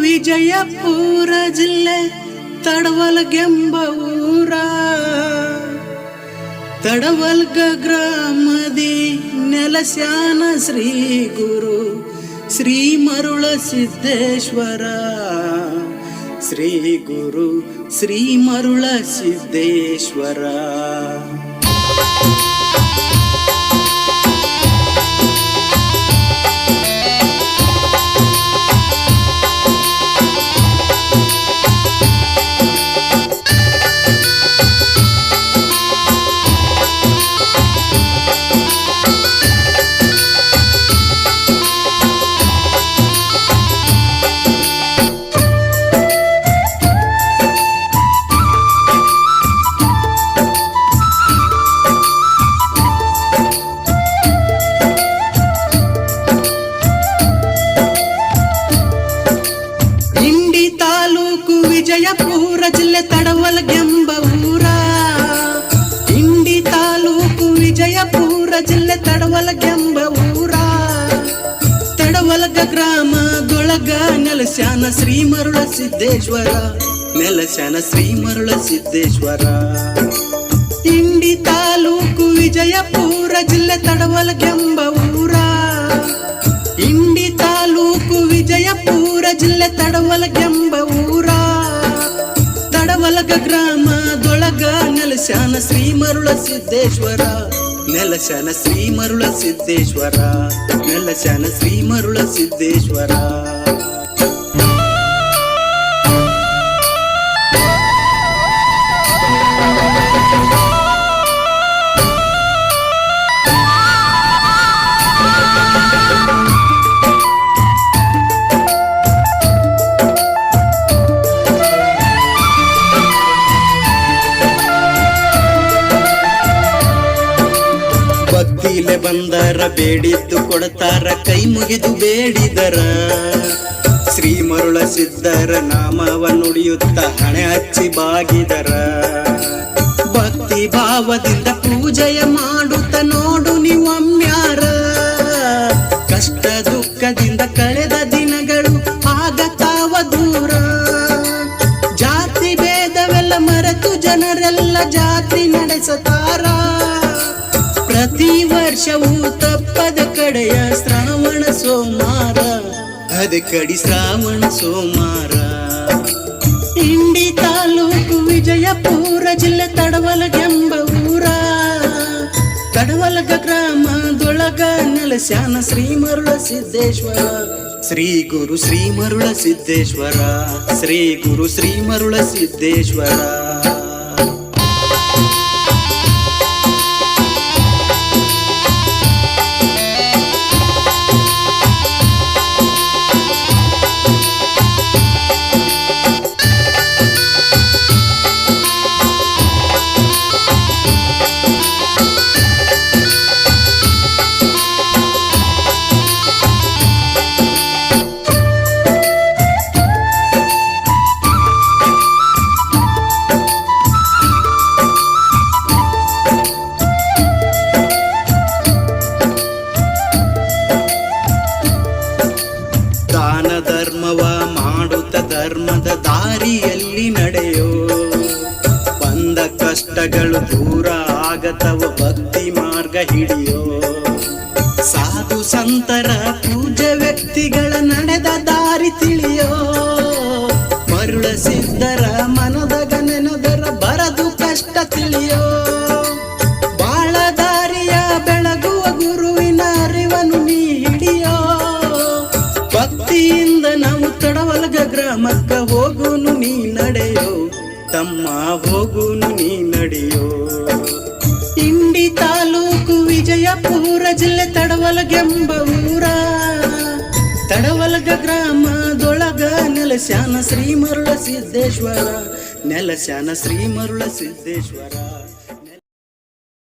ವಿಜಯಪುರ ಜಿಲ್ಲೆ ತಡವಲ್ಗೆಂಬ ಊರ. ತಡವಲ್ಗ ಗ್ರಾಮದಿ ನೆಲಸ್ಯಾನ ಶ್ರೀ ಗುರು ಶ್ರೀ ಮರುಳ ಸಿದ್ದೇಶ್ವರ. ಶ್ರೀ ಗುರು ಶ್ರೀ ಮರುಳ ಸಿದ್ದೇಶ್ವರ. ಇಂಡಿ ತಾಲೂಕು ವಿಜಯಪುರ ಜಿಲ್ಲೆ ತಡವಲ್ಗೆಂಬ ಊರ. ಇಂಡಿ ತಾಲೂಕು ವಿಜಯಪುರ ಜಿಲ್ಲೆ ತಡವಲ್ಗೆಂಬ ಊರ. ಗ್ರಾಮ ಗ್ರಾಮದೊಳಗ ನೆಲಸ್ಯಾನ ಶ್ರೀ ಮರುಳ ಸಿದ್ದೇಶ್ವರ. ನೆಲಸ್ಯಾನ ಶ್ರೀ ಮರುಳ ಸಿದ್ದೇಶ್ವರ. ಇಂಡಿ ತಾಲೂಕು ವಿಜಯಪುರ ಜಿಲ್ಲೆ ತಡವಲ್ಗೆಂಬ ಜಿಲ್ಲೆ ತಡವಲಗೆಂಬ ಊರ ತಡವಲಗ ಗ್ರಾಮದೊಳಗ ನೆಲಸ್ಯಾನ ಶ್ರೀ ಮರುಳ ಸಿದ್ದೇಶ್ವರ ನೆಲಸ್ಯಾನ ಶ್ರೀ ಮರುಳ ಸಿದ್ದೇಶ್ವರ ನೆಲಸ್ಯಾನ ಶ್ರೀ ಮರುಳ ಸಿದ್ದೇಶ್ವರ ಬಂದರ ಬೇಡಿದ್ದು ಕೊಡ್ತಾರ, ಕೈ ಮುಗಿದು ಬೇಡಿದರ. ಶ್ರೀ ಮರುಳ ಸಿದ್ಧರ ನಾಮವ ನುಡಿಯುತ್ತ ಹಣೆ ಹಚ್ಚಿ ಬಾಗಿದರ. ಭಕ್ತಿ ಭಾವದಿಂದ ಪೂಜೆಯ ಮಾಡುತ್ತ ನೋಡು ನೀವಮ್ಯಾರ ಕಷ್ಟ ದುಃಖದಿಂದ ಕಳೆದ ದಿನಗಳು ಆಗತಾವ ದೂರ. ಜಾತಿ ಭೇದವೆಲ್ಲ ಮರೆತು ಜನರೆಲ್ಲ ಜಾತಿ ನಡೆಸತಾರ. ಪ್ರತಿ ವರ್ಷವೂ ತಪ್ಪದ ಕಡೆಯ ಶ್ರಾವಣ ಸೋಮಾರ ಅದ ಕಡಿ ಶ್ರಾವಣ ಸೋಮಾರ ಇಂಡಿ ತಾಲೂಕು ವಿಜಯಪುರ ಜಿಲ್ಲೆ ತಡವಲಗೆಂಬ ಊರ. ತಡವಲಗ ಗ್ರಾಮದೊಳಗ ನೆಲಸ್ಯಾನ ಶ್ರೀ ಮರುಳ ಸಿದ್ದೇಶ್ವರ. ಶ್ರೀ ಗುರು ಶ್ರೀ ಮರುಳ ಸಿದ್ದೇಶ್ವರ. ಶ್ರೀ ಗುರು ಶ್ರೀ ಮರುಳ ಸಿದ್ದೇಶ್ವರ. ಧರ್ಮವ ಮಾಡುತ್ತ ಧರ್ಮದ ದಾರಿಯಲ್ಲಿ ನಡೆಯೋ ಬಂದ ಕಷ್ಟಗಳು ದೂರ ಆಗತವ ಭಕ್ತಿ ಮಾರ್ಗ ಹಿಡಿಯೋ ಸಾಧು ಸಂತರ ಪೂಜೆ ವ್ಯಕ್ತಿಗಳ ನಡೆದ ದಾರಿ ತಿಳಿಯೋ ಮರುಳ ಸಿದ್ಧರ ನಡೆಯೋ, ತಮ್ಮ ಹೋಗುನು ನೀ ನಡೆಯೋ. ಇಂಡಿ ತಾಲೂಕು ವಿಜಯಪುರ ಜಿಲ್ಲೆ ತಡವಲಗೆಂಬ ಊರ. ತಡವಲಗ ಗ್ರಾಮದೊಳಗ ನೆಲಸ್ಯಾನ ಶ್ರೀ ಮರುಳ ಸಿದ್ದೇಶ್ವರ. ನೆಲಸ್ಯಾನ ಶ್ರೀ ಮರುಳ ಸಿದ್ದೇಶ್ವರ.